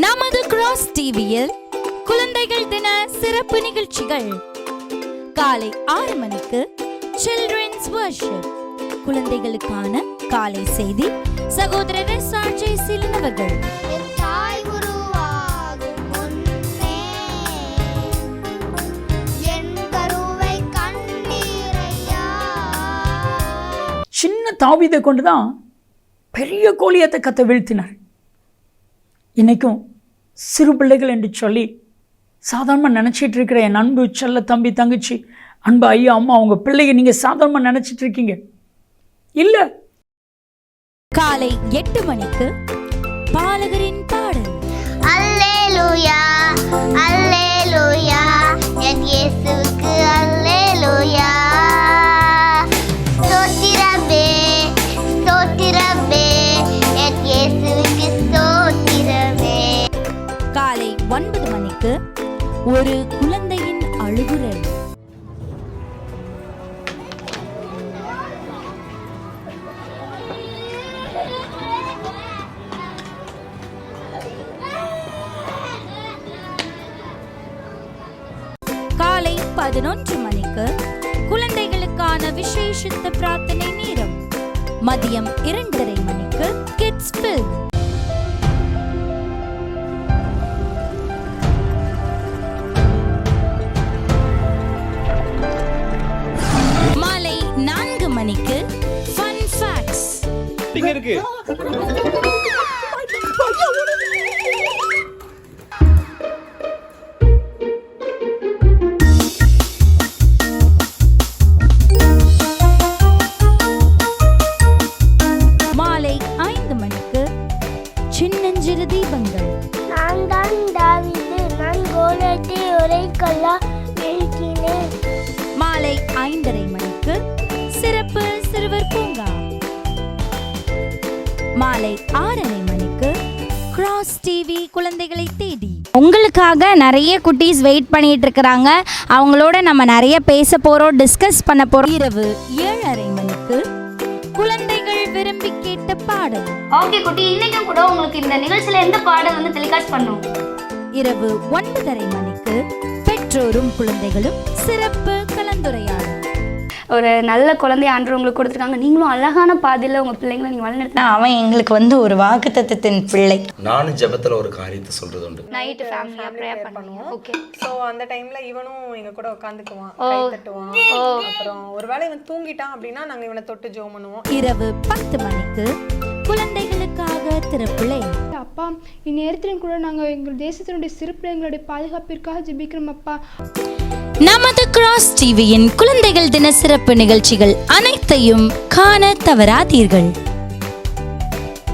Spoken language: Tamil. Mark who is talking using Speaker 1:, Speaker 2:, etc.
Speaker 1: நமது கிராஸ் டிவியில் குழந்தைகள் தின சிறப்பு நிகழ்ச்சிகள். காலை ஆறு மணிக்கு சில்ட்ரன்ஸ் வர்ஷிப் குழந்தைகளுக்கான காலை செய்தி சகோதரர் சாட்சி சிலனவர்கள்
Speaker 2: என் தாய் உருவாகும் முன்னே என் கருவை கண்ணீரையா?
Speaker 3: சின்ன தாவீதை கொண்டு தான் பெரிய கோலியத்தை கத்த வீழ்த்தினார். இன்னைக்கும் சிறு பிள்ளைகள் என்று சொல்லி சாதாரணமாக நினச்சிட்டு இருக்கிற என் அன்பு செல்ல தம்பி தங்கச்சி அன்பு ஐயா அம்மா அவங்க பிள்ளைங்க நீங்கள் சாதாரணமாக நினச்சிட்டு இருக்கீங்க. இல்லை.
Speaker 1: காலை எட்டு மணிக்கு பாலகரின் பாடல்.
Speaker 2: அல்லேலூயா அல்லேலூயா
Speaker 1: காலை ஒன்பது மணிக்கு ஒரு குழந்தையின் அழுகுரல். காலை பதினொன்று மணிக்கு குழந்தைகளுக்கான விசேஷித்த பிரார்த்தனை நேரம். மதியம் இரண்டரை மணிக்கு கிட்ஸ் பில்
Speaker 4: இங்க இருக்கு.
Speaker 1: மாலை ஐந்து மணிக்கு சின்னஞ்சிறு தீபங்கள்.
Speaker 2: நான் தான் தாவீது நான் கோலத்தை ஒரே கல்லா
Speaker 1: மாலை ஐந்தரை மணிக்கு சிறப்பு சிறுவர் பூங்கா. மாலை ஆறரை மணிக்கு கிராஸ் டிவி குழந்தைகளை தேடி.
Speaker 5: உங்களுக்காக நிறைய குட்டீஸ் வெயிட் பண்ணிட்டு இருக்கிறாங்க. அவங்களோட நம்ம நிறைய பேச போறோம் டிஸ்கஸ் பண்ண போறோம்.
Speaker 1: இரவு ஏழரை மணிக்கு குழந்தைகள் விரும்பி கேட்ட பாடல்.
Speaker 6: ஓகே குட்டி. இன்னைக்கும் கூட உங்களுக்கு இந்த நிகழ்ச்சியில எந்த பாடல் வந்து டெலிகாஸ்ட் பண்ணும்?
Speaker 1: இரவு ஒன்பதரை மணிக்கு பெற்றோரும் குழந்தைகளும் சிறப்பு கலந்துரையாடல்.
Speaker 6: ஒரு நல்ல குழந்தை ஆண்டு உங்களுக்கு கொடுத்துருக்காங்க. நீங்களும் அழகான பாதையில உங்க பிள்ளைங்களை நீங்க வழிநடத்த
Speaker 7: அவன் எங்களுக்கு வந்து ஒரு வாக்குத்தத்தத்தின் பிள்ளை.
Speaker 8: நானும் ஜெபத்துல ஒரு காரியத்தை சொல்றது உண்டு.
Speaker 6: நைட்டு ஃபேமிலியா ப்ரேயர் பண்ணுவோம். ஓகே
Speaker 9: ஸோ அந்த டைம்ல இவனும் எங்க கூட உட்காந்துக்குவான் கை தட்டுவான். அப்புறம் ஒருவேளை இவன் தூங்கிட்டான் அப்படின்னா நாங்க இவனை தொட்டு ஜோம் பண்ணுவோம்.
Speaker 1: இரவு பத்து மணிக்கு குழந்தைகளுக்காக திறப்பிள்ளை.
Speaker 10: அப்பா. இந்நேரத்திலும் கூட நாங்கள் எங்கள் தேசத்தினுடைய சிறப்பு எங்களுடைய பாதுகாப்பிற்காக ஜெபிக்கிறோம் அப்பா.
Speaker 1: நமது கிராஸ் டிவியின் குழந்தைகள் தின சிறப்பு நிகழ்ச்சிகள் அனைத்தையும் காண தவறாதீர்கள்.